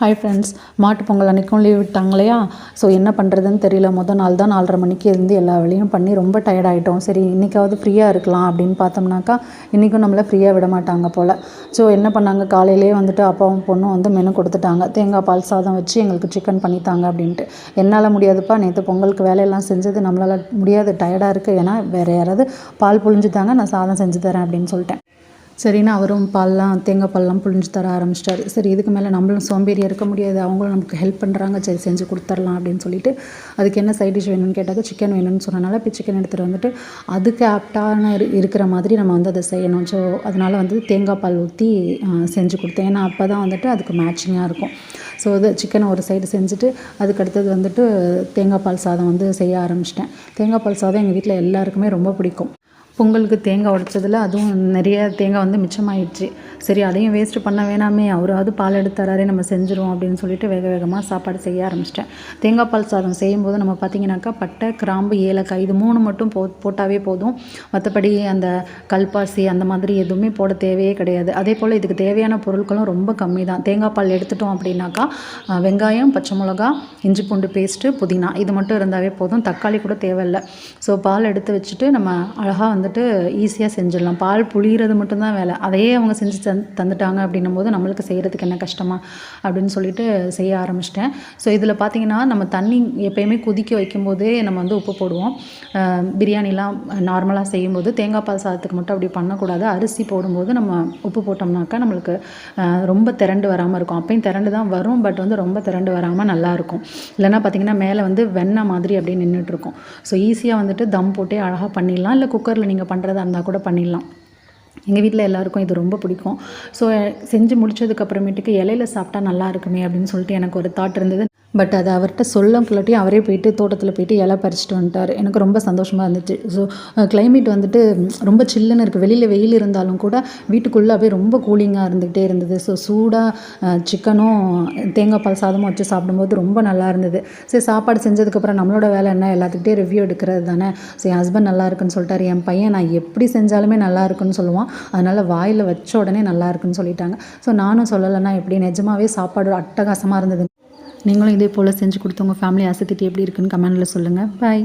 Hi friends மாட்டு பொங்கல் அன்றைக்கும் leave விட்டாங்க இல்லையா? ஸோ என்ன பண்ணுறதுன்னு தெரியல. மொதல் நாள் தான் நாலரை மணிக்கு இருந்து எல்லா வேலையும் பண்ணி ரொம்ப டயர்டாகிட்டோம் சரி இன்றைக்காவது ஃப்ரீயாக இருக்கலாம் அப்படின்னு பார்த்தோம்னாக்கா இன்றைக்கும் நம்மளை ஃப்ரீயாக விட மாட்டாங்க போல். ஸோ என்ன பண்ணாங்க? காலையிலேயே வந்துட்டு அப்பாவும் பொண்ணும் வந்து மெனு கொடுத்துட்டாங்க. தேங்காய் பால் சாதம் வச்சு எங்களுக்கு சிக்கன் பண்ணித்தாங்க அப்படின்ட்டு. என்னால் முடியாதுப்பா நேற்று பொங்கலுக்கு வேலையெல்லாம் செஞ்சது நம்மளால் முடியாது டயர்டாக இருக்குது ஏன்னா வேறு யாராவது பால் புழிஞ்சுட்டாங்க தாங்க நான் சாதம் செஞ்சு தரேன் அப்படின்னு சொல்லிட்டேன். சரின்னு அவரும் பால்லாம் தேங்காய் பால்லாம் புழிஞ்சு தர ஆரம்பிச்சிட்டாரு. சரி இதுக்கு மேலே நம்மளும் சோம்பேறியாக இருக்க முடியாது. அவங்களும் நமக்கு ஹெல்ப் பண்ணுறாங்க சரி செஞ்சு கொடுத்துர்லாம் அப்படின்னு சொல்லிட்டு அதுக்கு என்ன சைட் டிஷ் வேணும்னு கேட்டாக்க சிக்கன் வேணும்னு சொன்னனால இப்போ சிக்கன் எடுத்துகிட்டு வந்துட்டு அதுக்கு ஆப்டான இரு இருக்கிற மாதிரி நம்ம வந்து அதை செய்யணும். ஸோ அதனால் வந்து தேங்காய் பால் ஊற்றி செஞ்சு கொடுத்தேன். ஏன்னா அப்போ தான் வந்துட்டு அதுக்கு மேட்சிங்காக இருக்கும். ஸோ இது சிக்கனை ஒரு சைடு செஞ்சுட்டு அதுக்கு அடுத்தது வந்துட்டு தேங்காய் பால் சாதம் வந்து செய்ய ஆரம்பிச்சிட்டேன். தேங்காய் பால் சாதம் எங்கள் வீட்டில் எல்லாருக்குமே ரொம்ப பிடிக்கும். பொங்கலுக்கு தேங்காய் உடைச்சதில் அதுவும் நிறைய தேங்காய் வந்து மிச்சமாயிடுச்சு. சரி அதையும் வேஸ்ட்டு பண்ண வேணாமே அவராவது பால் எடுத்து தராரே நம்ம செஞ்சுருவோம் அப்படின்னு சொல்லிட்டு வேக வேகமாக சாப்பாடு செய்ய ஆரம்பிச்சிட்டேன். தேங்காய் பால் சாதம் செய்யும்போது நம்ம பார்த்தீங்கன்னாக்கா பட்டை கிராம்பு ஏலக்காய் இது மூணு மட்டும் போ போட்டாவே போதும். மற்றபடி அந்த கல்பாசி அந்த மாதிரி எதுவுமே போட தேவையே கிடையாது. அதே போல் இதுக்கு தேவையான பொருட்களும் ரொம்ப கம்மி தான். தேங்காய் பால் எடுத்துட்டோம் அப்படின்னாக்கா வெங்காயம் பச்சை மிளகா இஞ்சி பூண்டு பேஸ்ட்டு புதினா. இது மட்டும் இருந்தாவே போதும். தக்காளி கூட தேவையில்லை. ஸோ பால் எடுத்து வச்சுட்டு நம்ம அழகாக வந்து வந்துட்டு ஈஸியாக செஞ்சிடலாம். பால் புளிகிறது மட்டும்தான் வேலை. அதையே அவங்க செஞ்சு தந் தந்துட்டாங்க அப்படின்னும் போது நம்மளுக்கு செய்கிறதுக்கு என்ன கஷ்டமா அப்படின்னு சொல்லிட்டு செய்ய ஆரம்பிச்சிட்டேன். ஸோ இதில் பார்த்தீங்கன்னா நம்ம தண்ணி எப்பயுமே கொதிக்க வைக்கும்போதே நம்ம வந்து உப்பு போடுவோம். பிரியாணிலாம் நார்மலாக செய்யும்போது தேங்காய் பால் சாதத்துக்கு மட்டும் அப்படி பண்ணக்கூடாது. அரிசி போடும்போது நம்ம உப்பு போட்டோம்னாக்கா நம்மளுக்கு ரொம்ப திரண்டு வராமல் இருக்கும். அப்பயும் திரண்டு தான் வரும். பட் வந்து ரொம்ப திரண்டு வராமல் நல்லாயிருக்கும் இல்லைன்னா பார்த்தீங்கன்னா மேலே வந்து வெண்ணெய் மாதிரி அப்படியே நின்றுட்டுருக்கும் ஸோ ஈஸியாக வந்துட்டு தம் போட்டே அழகாக பண்ணிடலாம். இல்லை குக்கரில் நீங்கள் பண்ணுறதா இருந்தால் கூட பண்ணிடலாம். எங்கள் வீட்டில் எல்லாருக்கும் இது ரொம்ப பிடிக்கும். ஸோ செஞ்சு முடித்ததுக்கப்புறமேட்டுக்கு இலையில சாப்பிட்டா நல்லா இருக்குமே அப்படின்னு சொல்லிட்டு எனக்கு ஒரு தாட் இருந்தது. பட் அது அவர்கிட்ட சொல்லக்குள்ளாட்டி அவரே போயிட்டு தோட்டத்தில் போயிட்டு இலை பறிச்சிட்டு வந்துட்டார். எனக்கு ரொம்ப சந்தோஷமாக இருந்துச்சு. ஸோ கிளைமேட் வந்துட்டு ரொம்ப சில்லுன்னு இருக்குது வெளியில் வெயில் இருந்தாலும் கூட வீட்டுக்குள்ளே அப்படியே ரொம்ப கூலிங்காக இருந்துக்கிட்டே இருந்தது. ஸோ சூடாக சிக்கனும் தேங்காய் பால் சாதமும் வச்சு சாப்பிடும்போது ரொம்ப நல்லா இருந்தது. சரி சாப்பாடு செஞ்சதுக்கப்புறம் நம்மளோட வேலை என்ன? எல்லாத்துக்கிட்டே ரிவ்யூ எடுக்கிறது தானே? ஸோ என் ஹஸ்பண்ட் நல்லா இருக்குன்னு சொல்லிட்டாரு. என் பையன் நான் எப்படி செஞ்சாலுமே நல்லா இருக்குன்னு சொல்லுவான். அதனால் வாயில் வச்ச உடனே நல்லா இருக்குன்னு சொல்லிட்டாங்க. ஸோ நானும் சொல்லலைன்னா எப்படி? நிஜமாவே சாப்பாடு அட்டகாசமாக இருந்தது. நீங்களும் இதே போல் செஞ்சு கொடுத்து உங்கள் ஃபேமிலி அசத்திட்டு எப்படி இருக்குன்னு கமெண்டில் சொல்லுங்கள் பாய்